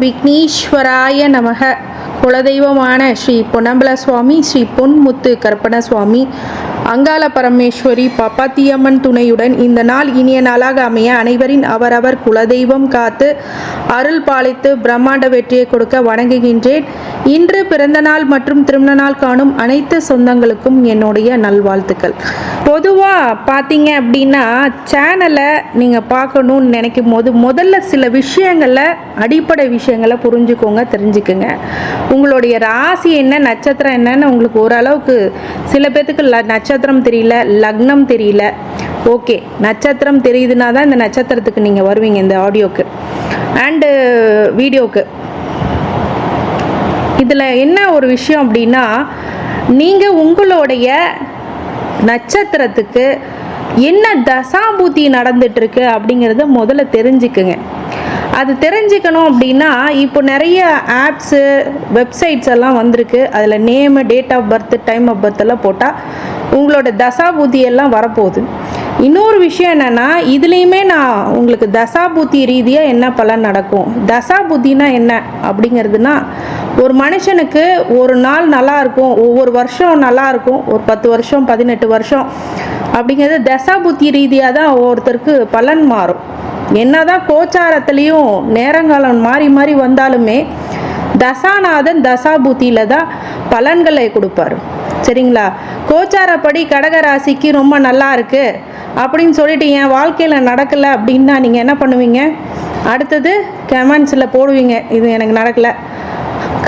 விக்னேஸ்வராய நமக. குலதெய்வமான ஸ்ரீ பொன்னம்பல சுவாமி ஸ்ரீ பொன்முத்து கற்பண சுவாமி அங்காள பரமேஸ்வரி பப்பாத்தியம்மன் துணையுடன் இந்த நாள் இனிய நாளாக அமைய அனைவரின் அவரவர் குலதெய்வம் காத்து அருள் பாலித்து பிரம்மாண்ட வெற்றியை கொடுக்க வணங்குகின்றேன். இன்று பிறந்த நாள் மற்றும் திருமண நாள் காணும் அனைத்து சொந்தங்களுக்கும் என்னுடைய நல்வாழ்த்துக்கள். பொதுவாக பார்த்தீங்க அப்படின்னா சேனலை நீங்கள் பார்க்கணும்னு நினைக்கும் போது முதல்ல சில விஷயங்களை அடிப்படை விஷயங்களை புரிஞ்சுக்கோங்க தெரிஞ்சுக்குங்க. உங்களுடைய ராசி என்ன நட்சத்திரம் என்னன்னு உங்களுக்கு ஓரளவுக்கு சில பேர்த்துக்கு நட்சத்திரம் நட்சத்திரம் தெரியல லக்னம் தெரியல. ஓகே நட்சத்திரம் தெரியுதுன்னா தான் இந்த நட்சத்திரத்துக்கு நீங்கள் வருவீங்க இந்த ஆடியோக்கு அண்டு வீடியோக்கு இதில் என்ன ஒரு விஷயம் அப்படின்னா நீங்கள் உங்களுடைய நட்சத்திரத்துக்கு என்ன தசாபூத்தி நடந்துட்டுருக்கு அப்படிங்கிறத முதல்ல தெரிஞ்சுக்குங்க. அது தெரிஞ்சுக்கணும் அப்படின்னா இப்போ நிறைய ஆப்ஸு வெப்சைட்ஸ் எல்லாம் வந்திருக்கு. அதில் name date of birth time of birth எல்லாம் போட்டால் உங்களோட தசாபூத்தி எல்லாம் வரப்போகுது. இன்னொரு விஷயம் என்னென்னா இதுலேயுமே நான் உங்களுக்கு தசாபுத்தி ரீதியாக என்ன பலன் நடக்கும்? தசாபுத்தினா என்ன அப்படிங்கிறதுனா ஒரு மனுஷனுக்கு ஒரு நாள் நல்லா இருக்கும் ஒவ்வொரு வருஷம் நல்லா இருக்கும் ஒரு பத்து வருஷம் பதினெட்டு வருஷம் அப்படிங்கிறது தசாபுத்தி ரீதியாக தான் ஒவ்வொருத்தருக்கு பலன் மாறும். என்னதான் கோச்சாரத்துலேயும் நேரங்காலம் மாறி மாறி வந்தாலுமே தசாநாதன் தசாபூத்தியில தான் பலன்களை கொடுப்பாரு. சரிங்களா? கோச்சாரப்படி கடகராசிக்கு ரொம்ப நல்லா இருக்கு அப்படின்னு சொல்லிட்டு என் வாழ்க்கையில் நடக்கலை அப்படின்னா நீங்கள் என்ன பண்ணுவீங்க? அடுத்தது கமெண்ட்ஸில் போடுவீங்க. இது எனக்கு நடக்கலை.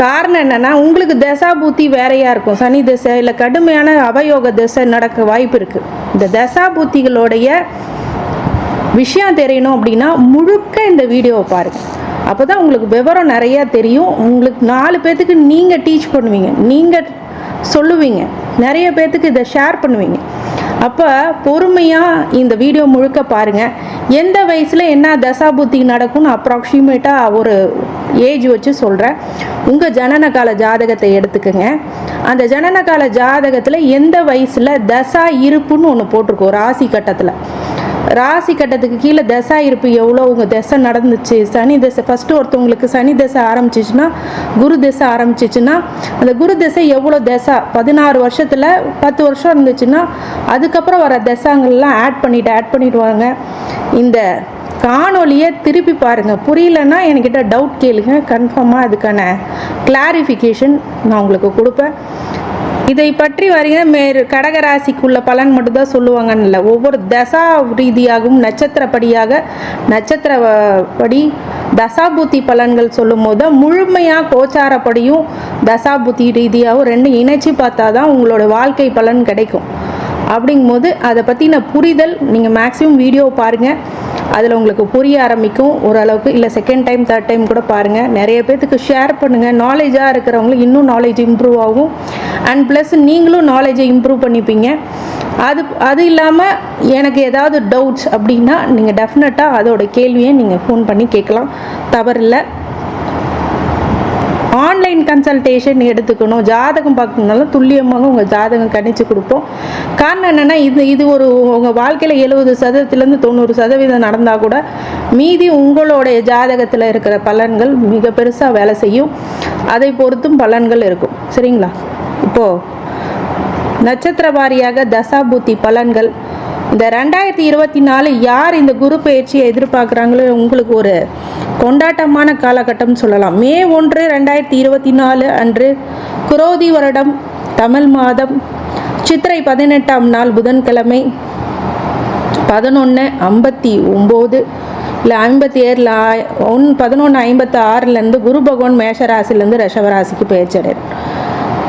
காரணம் என்னென்னா உங்களுக்கு தசாபூத்தி வேறையாக இருக்கும். சனி திசை இல்லை கடுமையான அவயோக திசை நடக்க வாய்ப்பு இருக்குது இந்த தசாபூத்திகளுடைய விஷயம் தெரியணும் அப்படின்னா முழுக்க இந்த வீடியோவை பாருங்கள் அப்போ தான் உங்களுக்கு விவரம் நிறையா தெரியும். உங்களுக்கு நாலு பேர்த்துக்கு நீங்கள் டீச் பண்ணுவீங்க. நீங்கள் சொல்லுவீங்க. நிறைய பேர்த்துக்கு இதை ஷேர் பண்ணுவீங்க. அப்போ பொறுமையாக இந்த வீடியோ முழுக்க பாருங்கள் எந்த வயசில் என்ன தசாபுத்தி நடக்கும்னு அப்ராக்சிமேட்டாக ஒரு ஏஜ் வச்சு சொல்கிறேன் உங்கள் ஜனன கால ஜாதகத்தை எடுத்துக்கோங்க. அந்த ஜனன கால ஜாதகத்தில் எந்த வயசில் தசா இருப்புன்னு ஒன்று போட்டிருக்கோம். ராசி கட்டத்தில். ராசி கட்டத்துக்கு கீழே தசா இருப்பு எவ்வளோ? உங்கள் தசை நடந்துச்சு. சனி தசை ஃபஸ்ட்டு ஒருத்தவங்களுக்கு சனி தசை ஆரம்பிச்சிச்சுன்னா குரு தசை ஆரம்பிச்சிச்சுன்னா அந்த குரு தசை எவ்வளோ தசை? பதினாறு வருஷத்தில் பத்து வருஷம் இருந்துச்சுன்னா அதுக்கப்புறம் வர தசாங்கள்லாம் ஆட் பண்ணிட்டு ஆட் பண்ணிடுவாங்க இந்த காணொலியை திருப்பி பாருங்கள் புரியலன்னா என்கிட்ட டவுட் கேளுங்க. கன்ஃபார்மாக அதுக்கான கிளாரிஃபிகேஷன் நான் உங்களுக்கு கொடுப்பேன். இதை பற்றி வருகிற மேறு கடகராசிக்குள்ள பலன் மட்டும்தான் சொல்லுவாங்கன்னு இல்லை ஒவ்வொரு தசா ரீதியாகவும் நட்சத்திரப்படியாக நட்சத்திர படி தசாபுத்தி பலன்கள் சொல்லும் போது தான் முழுமையாக கோச்சாரப்படியும் தசாபுத்தி ரீதியாகவும் ரெண்டும் இணைச்சி பார்த்தா தான் உங்களோட வாழ்க்கை பலன் கிடைக்கும். அப்படிங்கும்போது அதை பற்றின புரிதல் நீங்கள் மேக்ஸிமம் வீடியோ பாருங்கள் அதில் உங்களுக்கு புரிய ஆரம்பிக்கும் ஓரளவுக்கு இல்லை செகண்ட் டைம் தேர்ட் டைம் கூட பாருங்கள் நிறைய பேர்த்துக்கு ஷேர் பண்ணுங்கள் நாலேஜாக இருக்கிறவங்களுக்கு இன்னும் நாலேஜ் இம்ப்ரூவ் ஆகும். அண்ட் ப்ளஸ் நீங்களும் நாலேஜை இம்ப்ரூவ் பண்ணிப்பீங்க. அது அது இல்லாமல் எனக்கு ஏதாவது டவுட்ஸ் அப்படின்னா நீங்கள் டெஃபினட்டாக அதோட கேள்வியை நீங்கள் ஃபோன் பண்ணி கேட்கலாம். தவறில்லை. ஆன்லைன் கன்சல்டேஷன் எடுத்துக்கணும். ஜாதகம் பார்க்கணுனாலும் துல்லியமாக உங்கள் ஜாதகம் கணிச்சு கொடுப்போம். காரணம் என்னென்னா இது இது ஒரு உங்கள் வாழ்க்கையில் எழுபது சதவீதத்துலேருந்து தொண்ணூறு சதவீதம் நடந்தால் கூட மீதி உங்களுடைய ஜாதகத்தில் இருக்கிற பலன்கள் மிக பெருசாக வேலை செய்யும். அதை பொறுத்தும் பலன்கள் இருக்கும். சரிங்களா? இப்போது நட்சத்திர வாரியாக தசாபூத்தி பலன்கள். இந்த ரெண்டாயிரத்தி இருபத்தி நாலு யார் இந்த குரு பயிற்சியை எதிர்பார்க்குறாங்களோ உங்களுக்கு ஒரு கொண்டாட்டமான காலகட்டம் சொல்லலாம். மே ஒன்று ரெண்டாயிரத்தி இருபத்தி நாலு அன்று குரோதி வருடம் தமிழ் மாதம் சித்திரை பதினெட்டாம் நாள் புதன்கிழமை பதினொன்று ஐம்பத்தி ஒம்பது இல்லை ஐம்பத்தி ஏழில் ஒன் பதினொன்று ஐம்பத்தி ஆறுலேருந்து குரு பகவான் மேஷராசிலேருந்து ரிஷவராசிக்கு பெயர்ச்சடையார்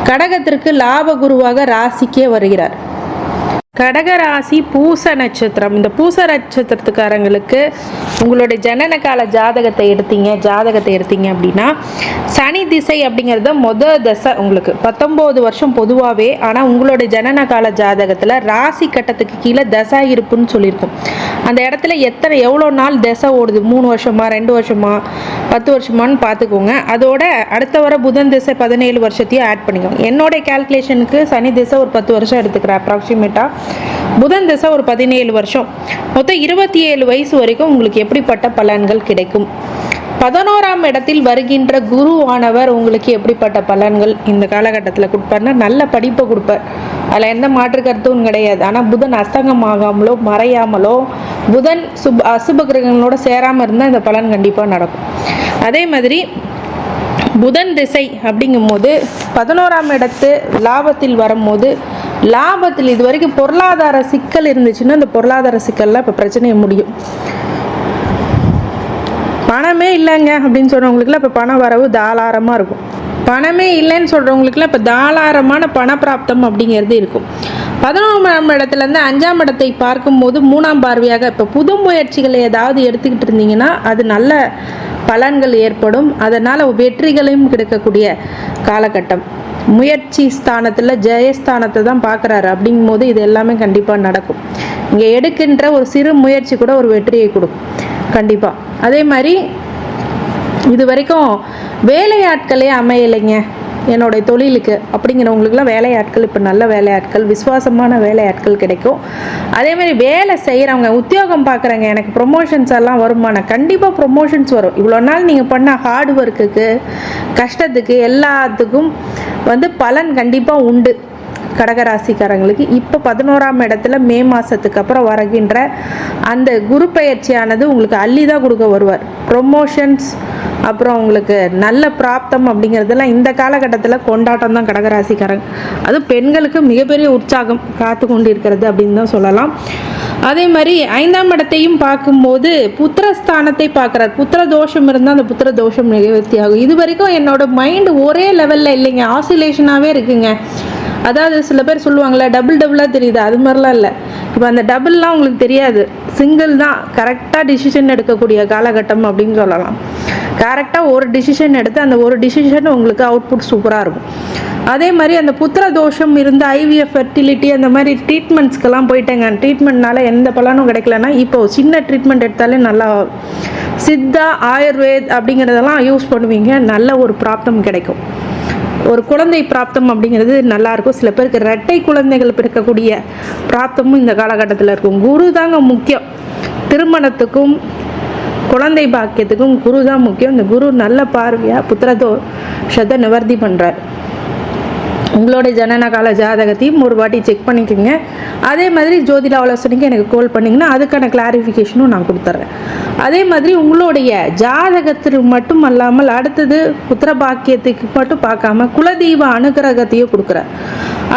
கடகத்திற்கு லாப குருவாக ராசிக்கே வருகிறார். கடக ராசி பூச நட்சத்திரம். இந்த பூச நட்சத்திரத்துக்காரங்களுக்கு உங்களுடைய ஜனன கால ஜாதகத்தை எடுத்தீங்க ஜாதகத்தை எடுத்தீங்க அப்படின்னா சனி திசை அப்படிங்கிறது மொத தசை உங்களுக்கு. பத்தொம்போது வருஷம் பொதுவாகவே ஆனால் உங்களுடைய ஜனன கால ஜாதகத்தில் ராசி கட்டத்துக்கு கீழே தசா இருப்புன்னு சொல்லியிருக்கும். அந்த இடத்துல எத்தனை எவ்வளோ நாள் தசை ஓடுது? மூணு வருஷமா ரெண்டு வருஷமா பத்து வருஷமான்னு பார்த்துக்கோங்க. அதோட அடுத்த வர புதன் திசை பதினேழு வருஷத்தையும் ஆட் பண்ணிக்கோங்க. என்னோட கேல்குலேஷனுக்கு சனி திசை ஒரு பத்து வருஷம் எடுத்துக்கிறேன் அப்ராக்சிமேட்டாக புதன் திசை ஒரு பதினேழு வருஷம். மொத்தம் இருபத்தி ஏழு வயசு வரைக்கும் உங்களுக்கு எப்படிப்பட்ட பலன்கள் கிடைக்கும்? பதினோராம் இடத்தில் வருகின்ற குருவானவர் உங்களுக்கு எப்படிப்பட்ட பலன்கள்? இந்த காலகட்டத்தில் கொடுப்பார்னா நல்ல படிப்பை கொடுப்பார். அதில் எந்த மாற்று கருத்தும் கிடையாது. ஆனால் புதன் அஸ்தங்கம் ஆகாமலோ மறையாமலோ புதன் சுப் அசுப கிரகங்களோட சேராமல் இருந்தால் இந்த பலன் கண்டிப்பாக நடக்கும். அதே மாதிரி புதன் திசை அப்படிங்கும்போது பதினோராம் இடத்து லாபத்தில் வரும்போது லாபத்தில் இது வரைக்கும் பொருளாதார சிக்கல் இருந்துச்சுன்னா அந்த பொருளாதார சிக்கல்லாம் இப்போ பிரச்சனையை முடியும். பணமே இல்லைங்க அப்படின்னு சொல்கிறவங்களுக்குலாம் இப்போ பண வரவு தாராளமாக இருக்கும். பணமே இல்லைன்னு சொல்கிறவங்களுக்குலாம் இப்போ தாராளமான பணப்பிராப்தம் அப்படிங்கிறது இருக்கும். பதினோராம் இடத்துலேருந்து அஞ்சாம் இடத்தை பார்க்கும்போது மூணாம் பார்வையாக இப்போ புது முயற்சிகளை ஏதாவது எடுத்துக்கிட்டு இருந்தீங்கன்னா அது நல்ல பலன்கள் ஏற்படும். அதனால் வெற்றிகளையும் கிடைக்கக்கூடிய காலகட்டம். முயற்சி ஸ்தானத்தில் ஜெயஸ்தானத்தை தான் பார்க்குறாரு. அப்படிங்கும்போது இது எல்லாமே கண்டிப்பாக நடக்கும். இங்கே எடுக்கின்ற ஒரு சிறு முயற்சி கூட ஒரு வெற்றியை கொடுக்கும். கண்டிப்பாக அதே மாதிரி இது வரைக்கும் வேலையாட்களே அமையலைங்க. என்னுடைய தொழிலுக்கு அப்படிங்கிறவங்களுக்குலாம் வேலையாட்கள் இப்போ நல்ல வேலையாட்கள் விசுவாசமான வேலையாட்கள் கிடைக்கும். அதேமாரி வேலை செய்கிறவங்க உத்தியோகம் பார்க்குறவங்க எனக்கு ப்ரொமோஷன்ஸ் எல்லாம் வருமானம் கண்டிப்பாக ப்ரொமோஷன்ஸ் வரும். இவ்வளோ நாள் நீங்கள் பண்ண ஹார்ட் ஒர்க்குக்கு கஷ்டத்துக்கு எல்லாத்துக்கும் வந்து பலன் கண்டிப்பாக உண்டு. கடகராசிக்காரங்களுக்கு இப்போ பதினோராம் இடத்துல மே மாதத்துக்கு அப்புறம் வருகின்ற அந்த குரு பயிற்சியானது உங்களுக்கு அள்ளி தான் கொடுக்க வருவார். ப்ரொமோஷன்ஸ் அப்புறம் உங்களுக்கு நல்ல பிராப்தம் அப்படிங்கிறதெல்லாம் இந்த காலகட்டத்தில் கொண்டாட்டம் தான் கடகராசிக்காரங்க. அது பெண்களுக்கு மிகப்பெரிய உற்சாகம் காத்து கொண்டு இருக்கிறது அப்படின்னு தான் சொல்லலாம். அதே மாதிரி ஐந்தாம் இடத்தையும் பார்க்கும்போது புத்திரஸ்தானத்தை பார்க்குறார். புத்திர தோஷம் இருந்தால் அந்த புத்திர தோஷம் நிகழ்த்தி ஆகும். இது வரைக்கும் என்னோட மைண்டு ஒரே லெவலில் இல்லைங்க. ஆசிலேஷனாகவே இருக்குங்க. அதாவது சில பேர் சொல்லுவாங்களே டபுள் டபுளாக தெரியுது. அது மாதிரிலாம் இல்லை. இப்போ அந்த டபுள்லாம் உங்களுக்கு தெரியாது. சிங்கிள் தான். கரெக்டாக டிசிஷன் எடுக்கக்கூடிய காலகட்டம் அப்படின்னு சொல்லலாம். கரெக்டாக ஒரு டிசிஷன் எடுத்து அந்த ஒரு டிசிஷன் உங்களுக்கு அவுட்புட் சூப்பராக இருக்கும். அதே மாதிரி அந்த புத்திர தோஷம் இருந்த ஐவிஎஃப் ஃபெர்டிலிட்டி அந்த மாதிரி ட்ரீட்மெண்ட்ஸ்க்கெல்லாம் போயிட்டேங்க. ட்ரீட்மெண்ட்னால எந்த பலனும் கிடைக்கலன்னா இப்போ சின்ன ட்ரீட்மெண்ட் எடுத்தாலே நல்லா சித்தா ஆயுர்வேத் அப்படிங்கிறதெல்லாம் யூஸ் பண்ணுவீங்க. நல்ல ஒரு ப்ராப்ளம் கிடைக்கும். ஒரு குழந்தை பிராப்தம் அப்படிங்கிறது நல்லா இருக்கும். சில பேருக்கு ரெட்டை குழந்தைகள் பிறக்கக்கூடிய பிராப்தமும் இந்த காலகட்டத்தில் இருக்கும். குரு தாங்க முக்கியம். திருமணத்துக்கும் குழந்தை பாக்கியத்துக்கும் குரு தான் முக்கியம். இந்த குரு நல்ல பார்வையாக புத்திரதோஷத்தை நிவர்த்தி பண்ணுறார் உங்களுடைய ஜனன கால ஜாதகத்தையும் ஒரு வாட்டி செக் பண்ணிக்கோங்க. அதே மாதிரி ஜோதிட ஆலோசனைக்கு எனக்கு கால் பண்ணிங்கன்னா அதுக்கான கிளாரிஃபிகேஷனும் நான் கொடுத்துட்றேன் அதே மாதிரி உங்களுடைய ஜாதகத்திற்கு மட்டும் அல்லாமல் அடுத்தது புத்திரபாக்கியத்துக்கு மட்டும் பார்க்காம குலதெய்வ அனுகிரகத்தையும் கொடுக்குறார்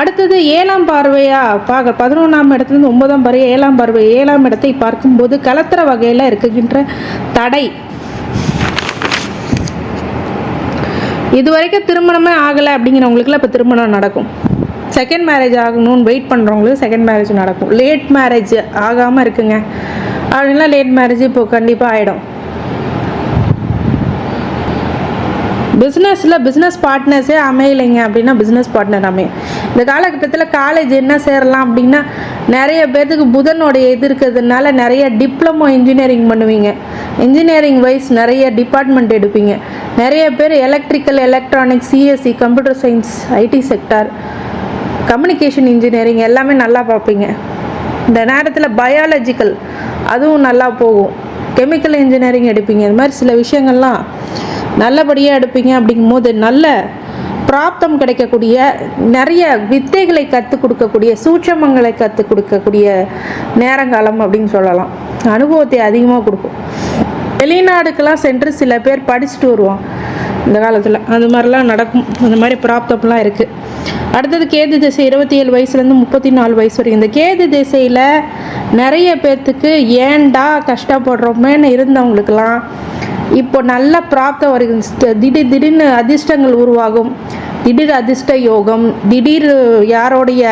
அடுத்தது ஏழாம் பார்வையாக பார்க்க பதினொன்றாம் இடத்துலேருந்து ஒன்பதாம் பார்வை ஏழாம் பார்வை ஏழாம் இடத்தை பார்க்கும்போது கலத்துற வகையில் இருக்கின்ற தடை இது வரைக்கும் திருமணமே ஆகலை அப்படிங்கிறவங்களுக்குலாம் இப்போ திருமணம் நடக்கும். செகண்ட் மேரேஜ் ஆகணும்னு வெயிட் பண்ணுறவங்களுக்கு செகண்ட் மேரேஜ் நடக்கும். லேட் மேரேஜ் ஆகாமல் இருக்குங்க. அப்படின்னா லேட் மேரேஜ் இப்போ கண்டிப்பாக ஆகிடும் பிஸ்னஸில் பிஸ்னஸ் பார்ட்னர்ஸே அமையலைங்க அப்படின்னா பிஸ்னஸ் பார்ட்னர் அமையும். இந்த காலகட்டத்தில் காலேஜ் என்ன சேரலாம் அப்படின்னா நிறைய பேர்த்துக்கு புதனுடைய இது இருக்கிறதுனால நிறைய டிப்ளமோ இன்ஜினியரிங் பண்ணுவீங்க. இன்ஜினியரிங் வைஸ் நிறைய டிபார்ட்மெண்ட் எடுப்பீங்க. நிறைய பேர் electrical electronics CSC computer science IT sector communication engineering எல்லாமே நல்லா பார்ப்பீங்க. இந்த நேரத்தில் பயாலஜிக்கல் அதுவும் நல்லா போகும். கெமிக்கல் இன்ஜினியரிங் எடுப்பீங்க. இது மாதிரி சில விஷயங்கள்லாம் நல்லபடியாக எடுப்பீங்க அப்படிங்கும்போது நல்ல பிராப்தம் கிடைக்கக்கூடிய நிறைய வித்தைகளை கற்றுக் கொடுக்கக்கூடிய சூட்சமங்களை கற்றுக் கொடுக்கக்கூடிய நேரங்காலம் அப்படின்னு சொல்லலாம். அனுபவத்தை அதிகமாக கொடுக்கும். வெளிநாடுக்கெல்லாம் சென்று சில பேர் படிச்சுட்டு வருவோம் இந்த காலத்தில். அது மாதிரிலாம் நடக்கும். அந்த மாதிரி பிராப்தம்லாம் இருக்குது அடுத்தது கேது திசை இருபத்தி ஏழு வயசுலேருந்து முப்பத்தி நாலு வயசு வரைக்கும். இந்த கேது திசையில் நிறைய பேர்த்துக்கு ஏன்டா கஷ்டப்படுறோமேன்னு இருந்தவங்களுக்கெல்லாம் இப்போ நல்ல பிராப்தம் வருகிறது திடீர் திடீர்னு அதிர்ஷ்டங்கள் உருவாகும். திடீர் அதிர்ஷ்ட யோகம் திடீர் யாரோடைய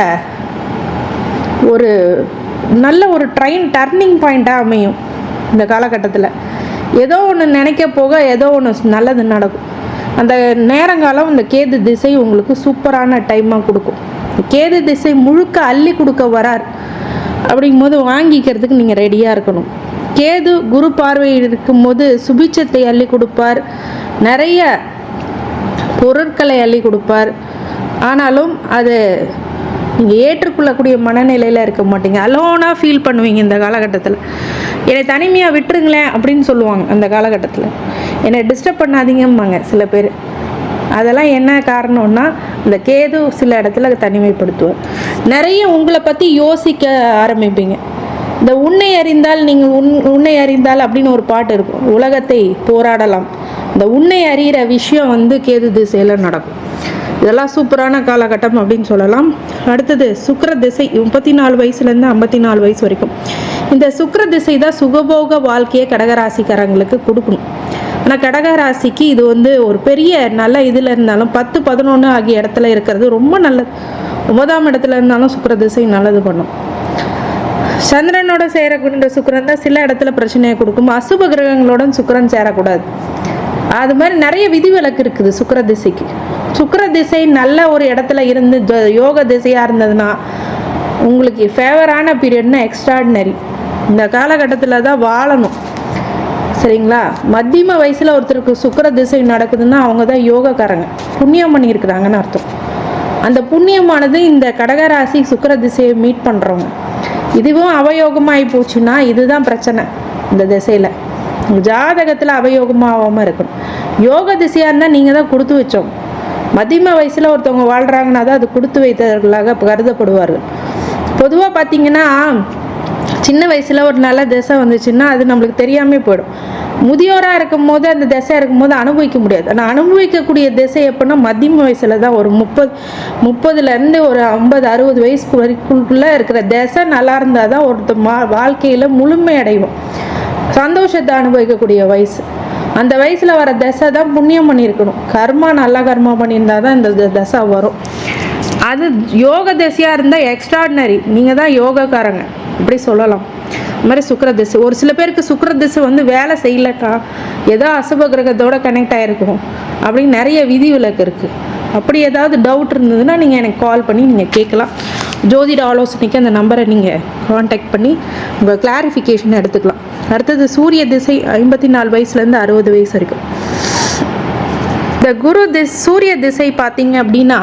ஒரு நல்ல ஒரு ட்ரெயின் டர்னிங் பாயிண்ட்டாக அமையும். இந்த காலகட்டத்தில். ஏதோ ஒன்று நினைக்க போக ஏதோ ஒன்று நல்லது நடக்கும். அந்த நேரங்காலம் இந்த கேது திசை உங்களுக்கு சூப்பரான டைமாக கொடுக்கும். கேது திசை முழுக்க அள்ளி கொடுக்க வரார். அப்படிங்கும்போது வாங்கிக்கிறதுக்கு நீங்கள் ரெடியாக இருக்கணும். கேது குரு பார்வை இருக்கும்போது சுபிச்சத்தை அள்ளி கொடுப்பார். நிறைய பொருட்களை அள்ளி கொடுப்பார். ஆனாலும் அது நீங்கள் ஏற்றுக்கொள்ளக்கூடிய மனநிலையில் இருக்க மாட்டீங்க. அலோனாக ஃபீல் பண்ணுவீங்க இந்த காலகட்டத்தில். என்னை தனிமையாக விட்டுருங்களேன் அப்படின்னு சொல்லுவாங்க அந்த காலகட்டத்தில். என்னை டிஸ்டர்ப் பண்ணாதீங்கம்பாங்க சில பேர். அதெல்லாம் என்ன காரணம்னா இந்த கேது சில இடத்துல தனிமைப்படுத்துவார். நிறைய உங்களை பற்றி யோசிக்க ஆரம்பிப்பீங்க. இந்த உன்னை அறிந்தால் நீங்கள் உன் உன்னை அறிந்தால் அப்படின்னு ஒரு பாட்டு இருக்கும். உலகத்தை போராடலாம். இந்த உன்னை அறிகிற விஷயம் வந்து கேது திசையில் நடக்கும். இதெல்லாம் சூப்பரான காலகட்டம் அப்படின்னு சொல்லலாம். அடுத்தது சுக்கர திசை முப்பத்தி நாலு வயசுலேருந்து ஐம்பத்தி நாலு வயசு வரைக்கும். இந்த சுக்கர திசை தான் சுகபோக வாழ்க்கையை கடகராசிக்காரங்களுக்கு கொடுக்கணும். ஆனால் கடகராசிக்கு இது வந்து ஒரு பெரிய நல்ல இதில் இருந்தாலும் பத்து பதினொன்று ஆகிய இடத்துல இருக்கிறது ரொம்ப நல்லது. ஒன்பதாம் இடத்துல இருந்தாலும் சுக்கர திசை நல்லது பண்ணும். சந்திரனோட சேரக்கூடிய சுக்கரன் தான் சில இடத்துல பிரச்சனையை கொடுக்கும். அசுப கிரகங்களோட சுக்கரன் சேரக்கூடாது. அது மாதிரி நிறைய விதிவிலக்கு இருக்குது சுக்கர திசைக்கு. சுக்கர திசை நல்ல ஒரு இடத்துல இருந்து யோக திசையாக இருந்ததுன்னா உங்களுக்கு ஃபேவரான பீரியட்னா எக்ஸ்ட்ராடினரி இந்த காலகட்டத்தில் தான் வாழணும். சரிங்களா? மத்தியம வயசில் ஒருத்தருக்கு சுக்கிர திசை நடக்குதுன்னா அவங்க தான் யோகக்காரங்க. புண்ணியம் பண்ணியிருக்கிறாங்கன்னு அர்த்தம். அந்த புண்ணியமானது இந்த கடகராசி சுக்கிர திசையை மீட் பண்ணுறவங்க இதுவும் அவயோகமாகி போச்சுன்னா இதுதான் பிரச்சனை இந்த திசையில். ஜாதகத்தில் அவயோகமாகாமல் இருக்கணும். யோக திசையாக இருந்தால் நீங்கள் தான் கொடுத்து வச்சோம். மதிம வயசில் ஒருத்தவங்க வாழ்கிறாங்கன்னா தான் அது கொடுத்து வைத்தவர்களாக கருதப்படுவார்கள். பொதுவாக பார்த்தீங்கன்னா சின்ன வயசில் ஒரு நல்ல திசை வந்துச்சுன்னா அது நம்மளுக்கு தெரியாமே போயிடும். முதியோராக இருக்கும் போது அந்த திசை இருக்கும்போது அனுபவிக்க முடியாது. ஆனால் அனுபவிக்கக்கூடிய திசை எப்படின்னா மதியம் வயசில் தான் ஒரு முப்பது முப்பதுலேருந்து ஒரு ஐம்பது அறுபது வயசுக்கு வரைக்குள்ளே இருக்கிற திசை நல்லா இருந்தால் தான் ஒருத்தர் மா வாழ்க்கையில் முழுமை அடைவோம். சந்தோஷத்தை அனுபவிக்கக்கூடிய வயசு. அந்த வயசில் வர தசை தான் புண்ணியம் பண்ணியிருக்கணும். கர்மா நல்ல கர்மா பண்ணியிருந்தா தான் இந்த த- தசை வரும். அது யோக திசையாக இருந்தால் எக்ஸ்ட்ராடினரி நீங்கள் தான் யோகக்காரங்க. இப்படி சொல்லலாம். இந்த மாதிரி சுக்கிர திசை. ஒரு சில பேருக்கு சுக்கிர திசை வந்து வேலை செய்யலக்கா. ஏதோ அசுப கிரகத்தோட கனெக்ட் ஆகிருக்கும் அப்படின்னு நிறைய விதி விலக்கு இருக்குது அப்படி ஏதாவது டவுட் இருந்ததுன்னா நீங்கள் எனக்கு கால் பண்ணி நீங்கள் கேட்கலாம். ஜோதிட ஆலோசனைக்கு அந்த நம்பரை நீங்கள் காண்டாக்ட் பண்ணி உங்கள் கிளாரிஃபிகேஷன் எடுத்துக்கலாம். அடுத்தது சூரிய திசை ஐம்பத்தி நாலு வயசுலேருந்து அறுபது வயசு வரைக்கும். இந்த குரு திஸ் சூரிய திசை பார்த்தீங்க அப்படின்னா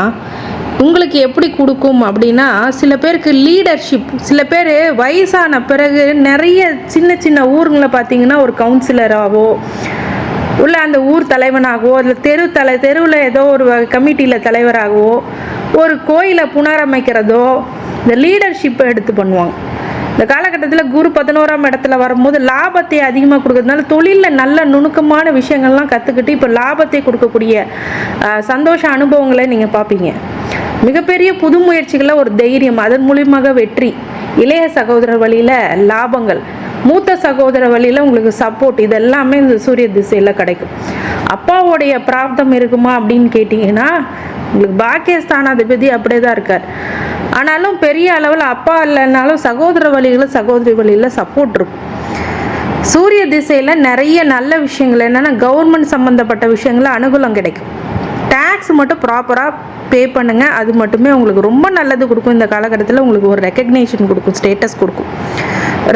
உங்களுக்கு எப்படி கொடுக்கும் அப்படின்னா சில பேருக்கு லீடர்ஷிப் சில பேர் வயசான பிறகு நிறைய சின்ன சின்ன ஊருங்களை பார்த்தீங்கன்னா ஒரு கவுன்சிலராகவோ உள்ள அந்த ஊர் தலைவனாகவோ இல்லை தெரு தலை தெருவில் ஏதோ ஒரு கமிட்டியில் தலைவராகவோ ஒரு கோயிலை புனரமைக்கிறதோ இந்த லீடர்ஷிப்பை எடுத்து பண்ணுவாங்க. இந்த காலகட்டத்தில் குரு பதினோராம் இடத்துல வரும்போது லாபத்தை அதிகமாக கொடுக்கறதுனால தொழிலில் நல்ல நுணுக்கமான விஷயங்கள்லாம் கற்றுக்கிட்டு இப்போ லாபத்தை கொடுக்கக்கூடிய சந்தோஷ அனுபவங்களை நீங்கள் பார்ப்பீங்க மிகப்பெரிய புது முயற்சிகளை ஒரு தைரியம் அதன் மூலியமாக வெற்றி. இளைய சகோதரர் வழியில் லாபங்கள் மூத்த சகோதர வழியில் உங்களுக்கு சப்போர்ட் இது எல்லாமே இந்த சூரிய திசையில் கிடைக்கும். அப்பாவோடைய பிராப்தம் இருக்குமா அப்படின்னு கேட்டிங்கன்னா உங்களுக்கு பாக்கியஸ்தானாதிபதி அப்படியே தான் இருக்கார். ஆனாலும் பெரிய அளவில் அப்பா இல்லைனாலும் சகோதர வழியில் சகோதரி வழியில் சப்போர்ட் இருக்கும். சூரிய திசையில் நிறைய நல்ல விஷயங்கள் என்னென்னா கவர்மெண்ட் சம்மந்தப்பட்ட விஷயங்களில் அனுகூலம் கிடைக்கும். டேக்ஸ் மட்டும் ப்ராப்பராக பே பண்ணுங்கள் அது மட்டுமே உங்களுக்கு ரொம்ப நல்லது கொடுக்கும். இந்த காலகட்டத்தில் உங்களுக்கு ஒரு ரெக்கக்னேஷன் கொடுக்கும். ஸ்டேட்டஸ் கொடுக்கும்.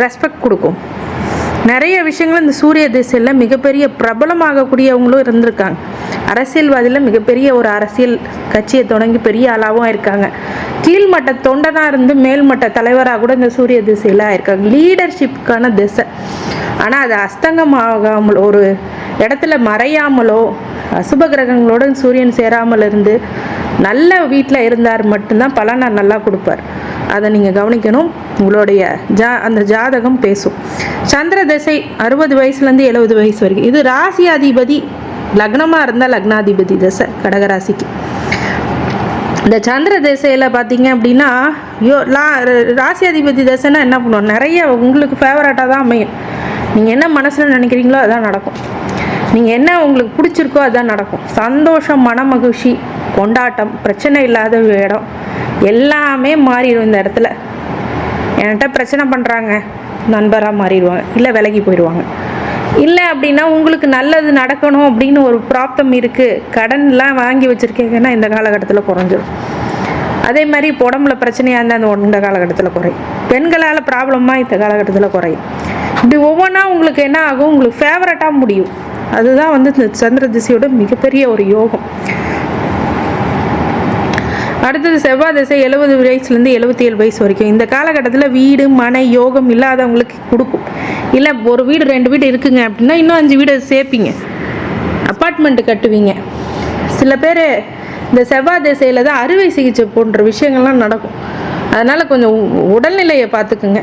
ரெஸ்பெக்ட் கொடுக்கும். நிறைய விஷயங்கள் இந்த சூரிய திசையில் மிகப்பெரிய பிரபலமாகக்கூடியவங்களும் இருந்திருக்காங்க. அரசியல்வாதியில் மிகப்பெரிய ஒரு அரசியல் கட்சியை தொடங்கி பெரிய ஆளாகவும் இருக்காங்க கீழ்மட்ட தொண்டனாக இருந்து மேல்மட்ட தலைவராக கூட இந்த சூரிய திசையில் இருக்காங்க லீடர்ஷிப்புக்கான திசை. ஆனால் அது அஸ்தங்கமாகாமல் ஒரு இடத்துல மறையாமலோ அசுப கிரகங்களோட சூரியன் சேராமல் இருந்து நல்ல வீட்டில் இருந்தார் மட்டும்தான் பலனை நல்லா கொடுப்பார். அதை நீங்கள் கவனிக்கணும். உங்களுடைய ஜா அந்த ஜாதகம் பேசும். சந்திர திசை அறுபது வயசுலேருந்து எழுபது வயசு வரைக்கும். இது ராசி அதிபதி லக்னமாக இருந்தால் லக்னாதிபதி தசை கடகராசிக்கு. இந்த சந்திர திசையில் பார்த்தீங்க அப்படின்னா யோ லா ராசியாதிபதி தசைன்னா என்ன பண்ணுவோம் நிறைய உங்களுக்கு ஃபேவரட்டாக தான் அமையும். நீங்கள் என்ன மனசில் நினைக்கிறீங்களோ அதான் நடக்கும். நீங்கள் என்ன உங்களுக்கு பிடிச்சிருக்கோ அதான் நடக்கும். சந்தோஷம் மன மகிழ்ச்சி கொண்டாட்டம் பிரச்சனை இல்லாத இடம் எல்லாமே மாறிடும் இந்த இடத்துல. என்கிட்ட பிரச்சனை பண்ணுறாங்க நண்பராக மாறிடுவாங்க இல்லை விலகி போயிடுவாங்க. இல்லை அப்படின்னா உங்களுக்கு நல்லது நடக்கணும் அப்படின்னு ஒரு ப்ராப்தம் இருக்குது கடன்லாம் வாங்கி வச்சுருக்கீங்கன்னா இந்த காலகட்டத்தில் குறைஞ்சிரும். அதே மாதிரி இப்போ உடம்புல பிரச்சனையாக இருந்தால் அந்த இந்த காலகட்டத்தில் குறையும். பெண்களால் ப்ராப்ளமாக இந்த காலகட்டத்தில் குறையும். இப்படி ஒவ்வொன்றா உங்களுக்கு என்ன ஆகும்? உங்களுக்கு ஃபேவரட்டாக முடியும். அதுதான் வந்து இந்த சந்திர திசையோட மிகப்பெரிய ஒரு யோகம். அடுத்தது செவ்வாய் திசை எழுபது வயசுலேருந்து எழுபத்தி ஏழு வயசு வரைக்கும். இந்த காலகட்டத்தில் வீடு மனை யோகம் இல்லாதவங்களுக்கு கொடுக்கும். இல்லை ஒரு வீடு ரெண்டு வீடு இருக்குங்க அப்படின்னா இன்னும் அஞ்சு வீடு சேர்ப்பீங்க. அப்பார்ட்மெண்ட்டு கட்டுவீங்க. சில பேர் இந்த செவ்வாய் திசையில் தான் அறுவை சிகிச்சை போன்ற விஷயங்கள்லாம் நடக்கும். அதனால் கொஞ்சம் உடல்நிலையை பார்த்துக்குங்க.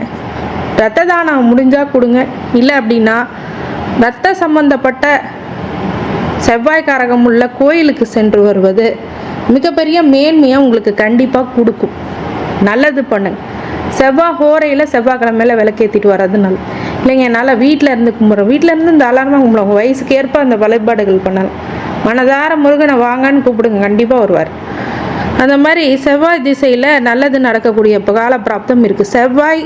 ரத்த தானம் முடிஞ்சால் கொடுங்க. இல்லை அப்படின்னா ரத்த சம்பந்தப்பட்ட செவ்வாய் காரகம் உள்ள கோயிலுக்கு சென்று வருவது மிகப்பெரிய மேன்மையை உங்களுக்கு கண்டிப்பாக கொடுக்கும். நல்லது பண்ணுங்க செவ்வாய் ஹோரையில் செவ்வாய்க்கிழமையில விளக்கேற்றிட்டு வர்றது நல்லது. இல்லைங்க என்னால் வீட்டில் இருந்து கும்பிட்றோம் வீட்டில் இருந்து இந்த அலாரமாக கும்பிடுவோம் உங்கள் வயசுக்கு ஏற்ப அந்த வழிபாடுகள் பண்ணலாம். மனதார முருகனை வாங்கன்னு கூப்பிடுங்க. கண்டிப்பாக வருவார். அந்த மாதிரி செவ்வாய் திசையில் நல்லது நடக்கக்கூடிய கால பிராப்தம் இருக்குது செவ்வாய்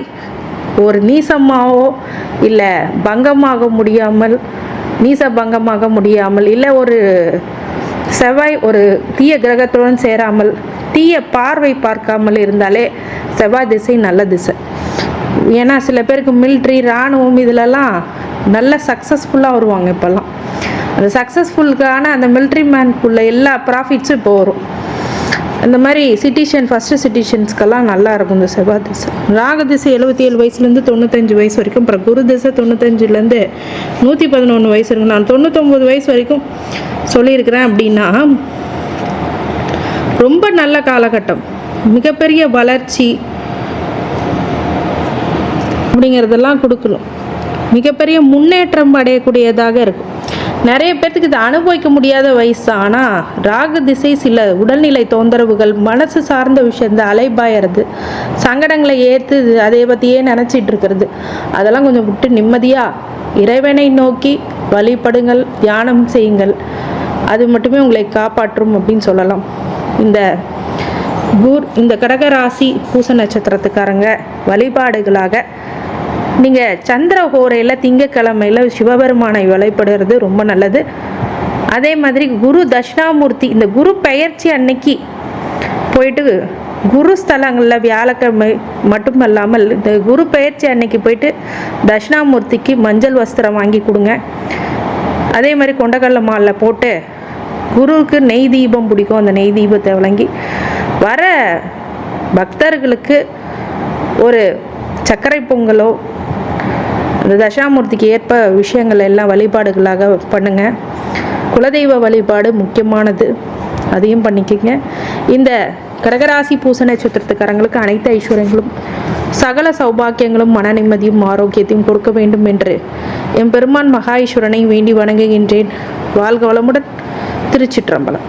ஒரு நீசமாகவோ இல்லை பங்கமாக முடியாமல் நீச பங்கமாக முடியாமல் இல்லை ஒரு செவ்வாய் ஒரு தீய கிரகத்துடன் சேராமல் தீய பார்வை பார்க்காமல் இருந்தாலே செவ்வாய் திசை நல்ல திசை. ஏன்னா சில பேருக்கு மிலிட்ரி இராணுவம் இதிலெல்லாம் நல்ல சக்ஸஸ்ஃபுல்லாக வருவாங்க இப்போல்லாம். அந்த சக்ஸஸ்ஃபுல்லுக்கான அந்த மிலிட்ரி மேனுக்குள்ள எல்லா ப்ராஃபிட்ஸும் இப்போ வரும். இந்த மாதிரி சிட்டிஷன் ஃபஸ்ட்டு சிட்டிஷன்ஸ்க்கெல்லாம் நல்லா இருக்கும் இந்த செவ்வாய் திசை. ராக திசை எழுபத்தி ஏழு வயசுலேருந்து தொண்ணூத்தஞ்சு வயசு வரைக்கும் அப்புறம் குரு திசை தொண்ணூத்தஞ்சுலேருந்து நூற்றி பதினொன்று வயசு இருக்கும் நான் தொண்ணூத்தொம்பது வயசு வரைக்கும் சொல்லியிருக்கிறேன் அப்படின்னா ரொம்ப நல்ல காலகட்டம். மிகப்பெரிய வளர்ச்சி அப்படிங்கிறதெல்லாம் கொடுக்கணும். மிகப்பெரிய முன்னேற்றம் அடையக்கூடியதாக இருக்கும். நிறைய பேர்த்துக்கு இது அனுபவிக்க முடியாத வயசு. ஆனால் ராகு திசை சில உடல்நிலை தொந்தரவுகள் மனசு சார்ந்த விஷயம் இந்த அலைபாயறது சங்கடங்களை ஏற்று அதை பற்றியே நினச்சிட்டு இருக்கிறது. அதெல்லாம் கொஞ்சம் விட்டு நிம்மதியாக இறைவனை நோக்கி வழிபடுங்கள் தியானம் செய்யுங்கள். அது மட்டுமே உங்களை காப்பாற்றும் அப்படின்னு சொல்லலாம். இந்த குர் இந்த கடகராசி பூச நட்சத்திரத்துக்காரங்க வழிபாடுகளாக நீங்கள் சந்திர ஹோரையில் திங்கக்கிழமையில் சிவபெருமானை வழிபடுறது ரொம்ப நல்லது. அதே மாதிரி குரு தட்சிணாமூர்த்தி இந்த குரு பெயர்ச்சி அன்னைக்கு போயிட்டு குரு ஸ்தலங்களில் வியாழக்கிழமை மட்டும் இல்லாமல் இந்த குரு பெயர்ச்சி அன்னைக்கு போயிட்டு தட்சிணாமூர்த்திக்கு மஞ்சள் வஸ்திரம் வாங்கி கொடுங்க. அதே மாதிரி கொண்டகல்ல மாலில் போட்டு குருவுக்கு நெய் தீபம் பிடிக்கும். அந்த நெய் தீபத்தை வழங்கி வர பக்தர்களுக்கு ஒரு சர்க்கரை பொங்கலோ அந்த தசாமூர்த்திக்கு ஏற்ப விஷயங்கள் எல்லாம் வழிபாடுகளாக பண்ணுங்க. குலதெய்வ வழிபாடு முக்கியமானது. அதையும் பண்ணிக்கங்க. இந்த கடகராசி பூச நட்சத்திரத்துக்காரங்களுக்கு அனைத்து ஐஸ்வர்யங்களும் சகல சௌபாக்கியங்களும் மன நிம்மதியும் ஆரோக்கியத்தையும் கொடுக்க வேண்டும் என்று என் பெருமான் வேண்டி வணங்குகின்றேன். வாழ்க வளமுடன் திருச்சிற்றம்பலம்.